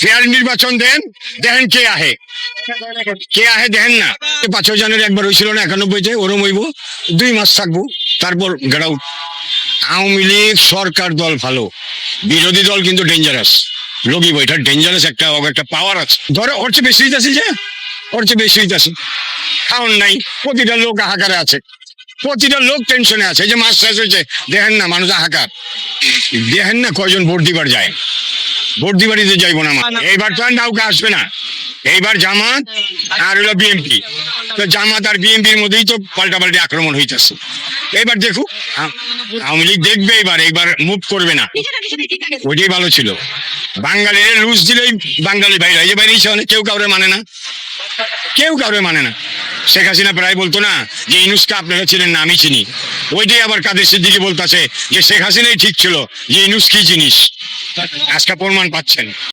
Fair নির্বাচন দেন দেখেন কে আহে? কে আহে দেখেন না। পাঁচ জানুয়ারি একবার হয়েছিল না একানব্বইতে ওরম হইব। দুই মাস থাকব, তারপর গেট আউট আওয়ামী লীগ সরকার দল ভালো। বিরোধী দল কিন্তু ডেঞ্জারাস লগিব এটা ডেঞ্জারাস একটা একটা পাওয়ার আছে। ধরো, ওর চেয়ে বেশি হইতাছে যে, ওর চেয়ে বেশি হইতাছে। খাওয়ান নাই, প্রতিটা লোক হাহাকারে আছে। প্রতিটা লোক টেনশনে আছে। যে মাছ শেষ হয়েছে, দেখেন না, মানুষ হাহাকার দেখেন না কয়জন ভোট দিবার যায়। ভোট দিবারই তো যাইবো না এইবার তো আর নৌকা আসবে না। এইবার জামাত আর হলো বিএনপি তো জামাত আর বিএনপির মধ্যেই তো পাল্টাপাল্টি আক্রমণ হইতেছে। এবার দেখুক আওয়ামী লীগ দেখবে এবার এইবার মুভ করবে না। ওইটাই ভালো ছিল। বাঙালির রুশ দিলেই বাঙালি বাইরে এই যে বাইরে কেউ কাউরে মানে না। কেউ কাউরে মানে না। শেখ হাসিনা প্রায় বলতো না যে, ইনুসকে আপনারা চিনেন না, আমি চিনি। ওইটাই আবার কাদের সিদ্দিকি বলতেছে যে, শেখ হাসিনাই ঠিক ছিল যে, ইনুস কি জিনিস। আজকে প্রমাণ পাচ্ছেন।